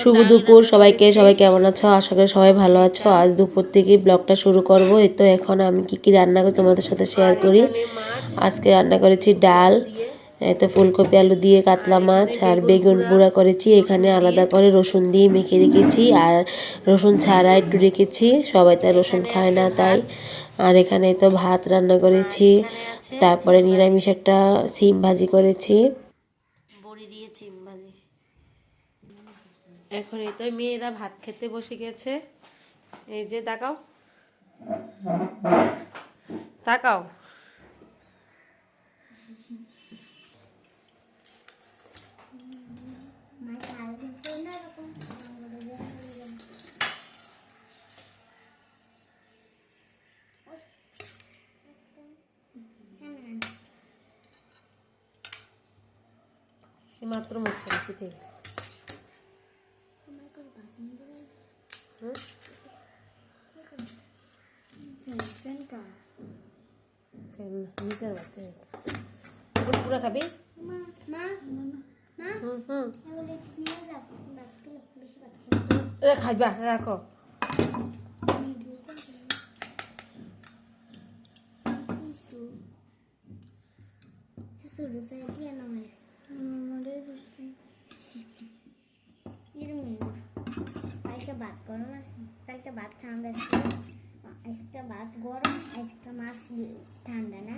শুভ দুপুর সবাইকে সবাই কেমন আছো? আশা করি সবাই ভালো আছো। আজ দুপুর থেকে ব্লগটা শুরু করব। এই তো এখন আমি কি কি রান্না করি তোমাদের সাথে শেয়ার করি। আজকে রান্না করেছি ডাল এই তো ফুলকপি আলু দিয়ে কাতলা মাছ আর বেগুন গুঁড়া করেছি। এখানে আলাদা করে রসুন দিয়ে মেখে রেখেছি আর রসুন ছাড়া একটু রেখেছি। সবাই তাই রসুন খায় না তাই। আর এখানে তো ভাত রান্না করেছি। তারপরে নিরামিষ একটা সিম ভাজি করেছি। বড়ি দিয়ে সিম ভাজি এখন এই তো মেয়েরা ভাত খেতে বসে গেছে। এই যে তাকাও। তাকাও। মাত্র মরছে না খাবি হুম হুম এরা খাইবা রাখো একটা ভাত গরম আছে একটা ভাত ঠান্ডা আছে একটা ভাত গরম একটা মাছ ঠান্ডা না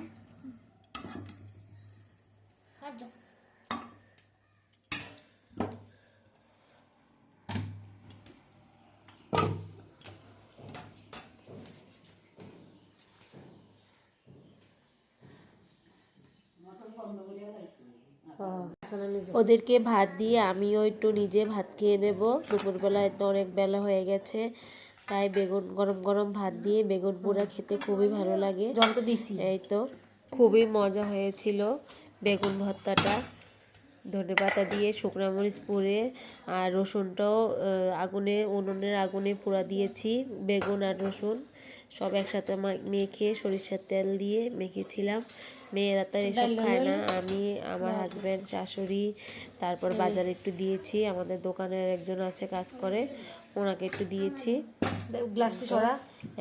ওদেরকে ভাত দিয়ে আমিও একটু নিজে ভাত খেয়ে নেব। দুপুরবেলায় তো অনেক বেলা হয়ে গেছে তাই বেগুন গরম গরম ভাত দিয়ে বেগুন পোড়া খেতে খুবই ভালো লাগে। এই তো খুবই মজা হয়েছিল বেগুন ভর্তাটা। ধনে পাতা দিয়ে শুকনো মরিচ পুড়ে আর রসুনটাও আগুনে উনুনের আগুনে পোড়া দিয়েছি বেগুন আর রসুন। সব একসাথে মেখে সরিষার তেল দিয়ে মেখেছিলাম। মেয়েরা তো এসব খায় না। আমি আমার হাজব্যান্ড শাশুড়ি তারপর বাজারে একটু দিয়েছি। আমাদের দোকানের একজন আছে কাজ করে ওনাকে একটু দিয়েছি। গ্লাসটি ছড়া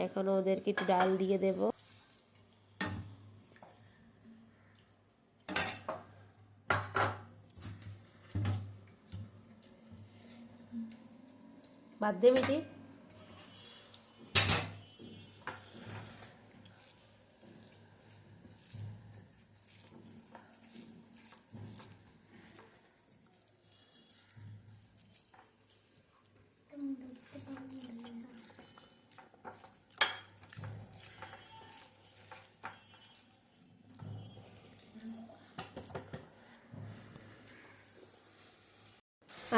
এখন ওদেরকে একটু ডাল দিয়ে দেব। বাদ দে মিটি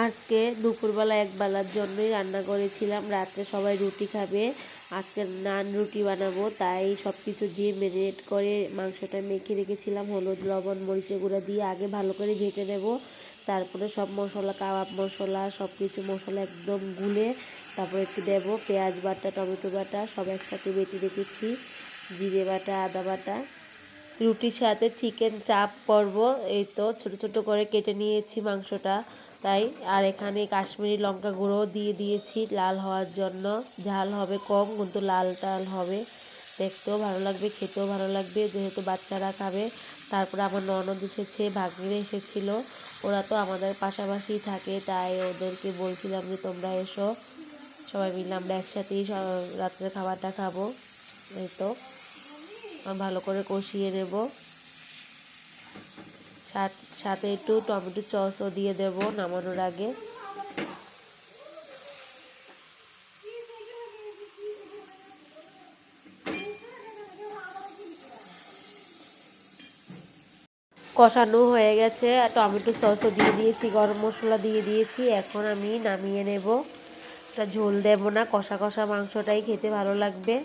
আজকে দুপুরবেলা এক বেলার জন্যই রান্না করেছিলাম। রাত্রে সবাই রুটি খাবে। আজকে নান রুটি বানাবো, তাই সব কিছু দিয়ে ম্যারিনেট করে মাংসটা মেখে রেখেছিলাম। হলুদ, লবণ মরিচে গুঁড়া দিয়ে আগে ভালো করে ভেজে নেব। তারপরে সব মশলা, কাবাব মশলা সব কিছু মশলা একদম গুলে তারপরে একটু দেবো। পেঁয়াজ বাটা, টমেটো বাটা সব একসাথে বেটে রেখেছি। জিরে বাটা, আদা বাটা। রুটির সাথে চিকেন চাপ করব এই তো ছোট ছোট করে কেটে নিয়েছি মাংসটা। তাই। আর এখানে কাশ্মীরি লঙ্কা গুঁড়ো দিয়ে দিয়েছি লাল হওয়ার জন্য। ঝাল হবে কম, কিন্তু লাল টাল হবে। দেখতেও ভালো লাগবে, খেতেও ভালো লাগবে, যেহেতু বাচ্চারা খাবে। তারপরে আমার ননদ এসেছে, ভাগ্নিরা এসেছিল। ওরা তো আমাদের পাশাপাশি থাকে, তাই ওদেরকে বলছিলাম যে তোমরা এসো। সবাই মিলে আমরা একসাথেই রাত্রে খাবারটা খাব। এই তো, ভালো করে কষিয়ে নেব। সাথ- একটু টমেটো সসও দিয়ে দেব নামানোর আগে। কষানো হয়ে গেছে, আর টমেটো সসও দিয়ে দিয়েছি, গরম মশলা দিয়ে দিয়েছি। এখন আমি নামিয়ে নেব। এটা ঝোল দেব না, কষা কষা মাংসটাই খেতে ভালো লাগবে।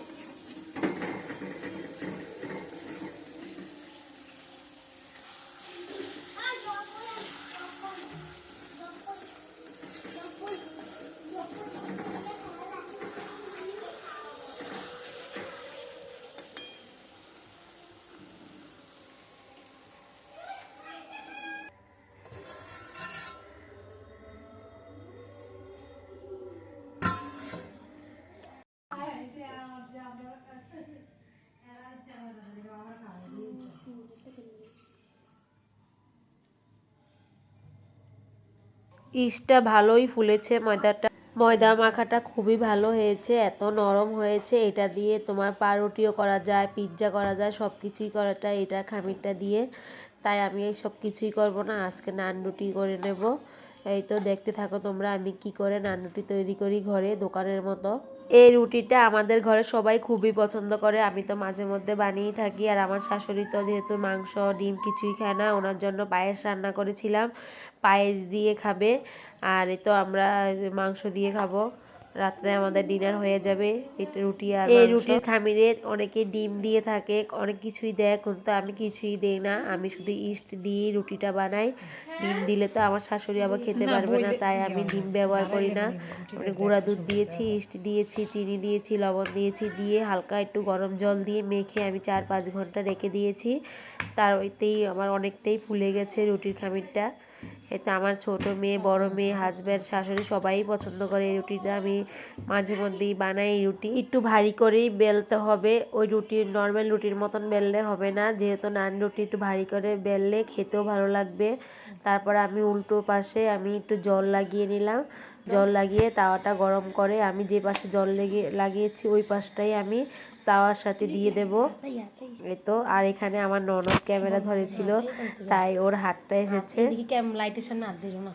ইস্টটা ভালোই ফুলেছে, ময়দাটা, ময়দা মাখাটা খুবই ভালো হয়েছে, এত নরম হয়েছে। এটা দিয়ে তোমার পাউরুটিও করা যায়, পিৎজা করা যায় সব কিছুই করাটা এটা খামিরটা দিয়ে। তাই আমি এই সব কিছুই করব না, আজকে নান রুটি করে নেব। এই তো দেখতে থাকো তোমরা আমি কি করে নান রুটি তৈরি করি ঘরে, দোকানের মতো। এই রুটিটা আমাদের ঘরে সবাই খুবই পছন্দ করে। আমি তো মাঝে মধ্যে বানিয়েই থাকি আর আমার শাশুড়ি তো যেহেতু মাংস, ডিম কিছুই খায় না, ওনার জন্য পায়েস রান্না করেছিলাম। পায়েস দিয়ে খাবে, আর তো আমরা মাংস দিয়ে খাব। রাত্রে আমাদের ডিনার হয়ে যাবে এটা রুটি আর এই রুটির খামিরে অনেকে ডিম দিয়ে থাকে অনেক কিছুই দেয় কিন্তু আমি কিছুই দেই না। আমি শুধু ইস্ট দিয়ে রুটিটা বানাই। ডিম দিলে তো আমার শাশুড়ি আবার খেতে পারবে না তাই আমি ডিম ব্যবহার করি না। মানে গুঁড়া দুধ দিয়েছি ইস্ট দিয়েছি চিনি দিয়েছি লবণ দিয়েছি দিয়ে হালকা একটু গরম জল দিয়ে মেখে আমি চার পাঁচ ঘণ্টা রেখে দিয়েছি। তার ওইতেই আমার অনেকটাই ফুলে গেছে রুটির খামিরটা। এতে আমার ছোট মেয়ে, বড় মেয়ে হাজব্যান্ড শাশুড়ি সবাই পছন্দ করে এই রুটিটা। আমি মাঝে মধ্যেই বানাই রুটি। একটু ভারী করেই বেলতে হবে। ওই রুটির নর্মাল রুটির মতন বেললে হবে না। যেহেতু নান রুটি একটু ভারী করে বেললে খেতেও ভালো লাগবে। তারপর আমি উল্টো পাশে আমি একটু জল লাগিয়ে নিলাম। জল লাগিয়ে তাওয়াটা গরম করে আমি যে পাশে জল লেগে লাগিয়েছি ওই পাশটাই আমি তাওয়ার সাথে দিয়ে দেব। এই তো আর এখানে আমার ননদ ক্যামেরা ধরেছিল তাই ওর হাতটা এসেছে। লাইটের সামনে হাত দিও না?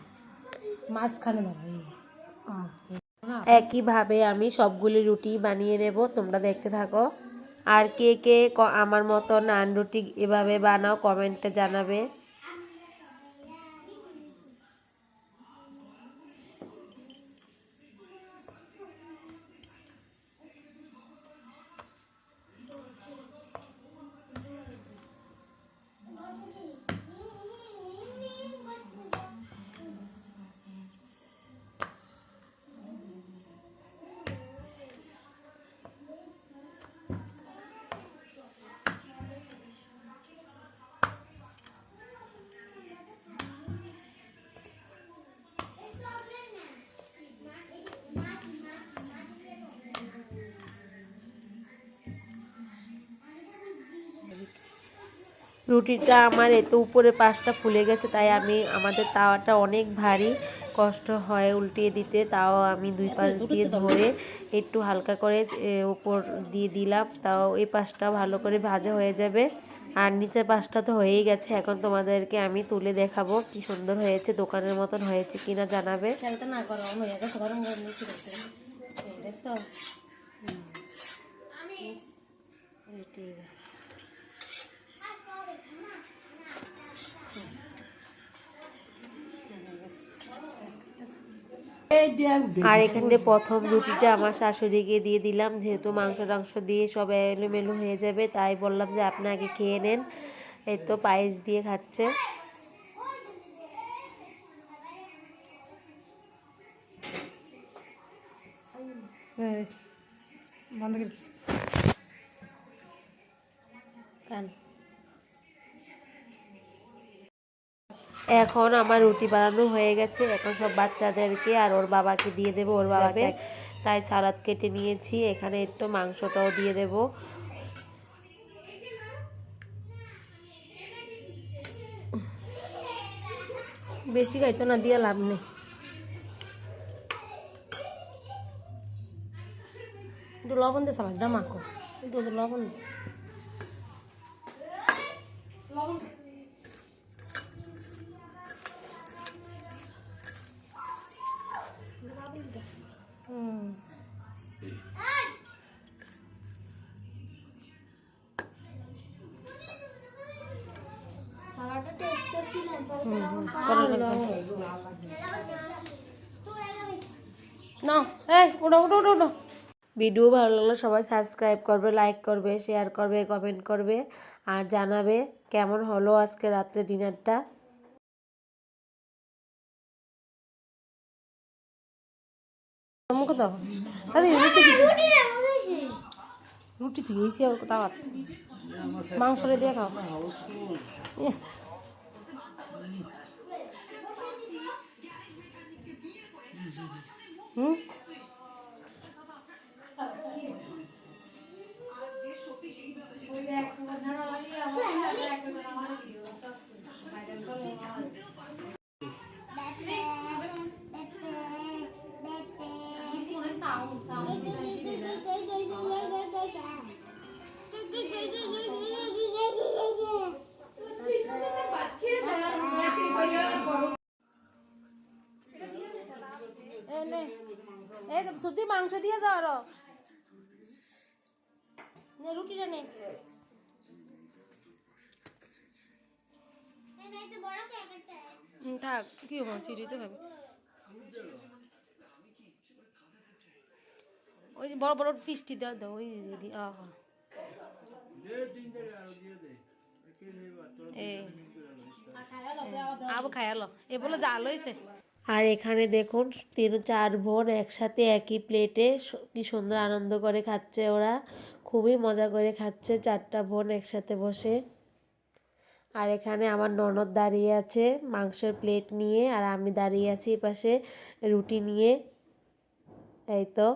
মাঝখানে একইভাবে আমি সবগুলি রুটি বানিয়ে নেব তোমরা দেখতে থাকো। আর কে কে ক- আমার মতো নান রুটি এভাবে বানাও কমেন্টে জানাবে। রুটিটা আমার এত উপরে পাশটা ফুলে গেছে তাই আমি আমাদের তাওয়াটা অনেক ভারী কষ্ট হয় উল্টিয়ে দিতে তাও আমি দুই পাশ দিয়ে ধরে একটু হালকা করে উপর দিয়ে দিলাম তাও এই পাশটা ভালো করে ভাজা হয়ে যাবে। আর নিচের পাশটা তো হয়েই গেছে এখন তোমাদেরকে আমি তুলে দেখাবো কি সুন্দর হয়েছে দোকানের মতন হয়েছে কিনা জানাবে। না করো হয়ে গেছে গরম গরম বেশি করতে দেখছ হুম। এই ঠিক আছে। আর এখানে প্রথম রুটিটা আমার শাশুড়িকে দিয়ে দিলাম, যেহেতু মাংস টাংস দিয়ে সব এলোমেলো হয়ে যাবে, তাই বললাম যে আপনি আগে খেয়ে নেন। এই তো পায়েস দিয়ে খাচ্ছে। বন্ধ করে এখন আমার রুটি বানানো হয়ে গেছে। এখন সব বাচ্চাদেরকে আর ওর বাবাকে দিয়ে দেবো ওর বাবাকে তাই সালাদ কেটে নিয়েছি। এখানে একটু মাংসটাও দিয়ে দেবো। বেশি খাইতো না দিয়ে লাভ নেই। একটু লবণ দিয়ে সালাডটা মাখো। একটু লবণ না ভিডিও ভালো লাগলে সবাই সাবস্ক্রাইব করবে লাইক করবে শেয়ার করবে কমেন্ট করবে, আর জানাবে কেমন হলো আজকে রাত্রে ডিনারটা রুটি রুটি তাওয়াত। মাংসরে দিয়ে খাও Hum? Thank you. শুধু মাংস দিয়ে যাও আরও নে রুটিটা নে? থাক, কি সিঁড়ি তো খাবে। ওই যে বড় বড় ফিস্টি দাও দাও ওই যে দি আহ আবু খায়ালো এ বলে জাল হয়েছে আর এখানে দেখুন, তিন চার বোন একসাথে একই প্লেটে কি সুন্দর আনন্দ করে খাচ্ছে ওরা। খুবই মজা করে খাচ্ছে চারটা বোন একসাথে বসে। আর এখানে আমার ননদ দাঁড়িয়ে আছে মাংসের প্লেট নিয়ে, আর আমি দাঁড়িয়ে আছি এপাশে রুটি নিয়ে। এই তো।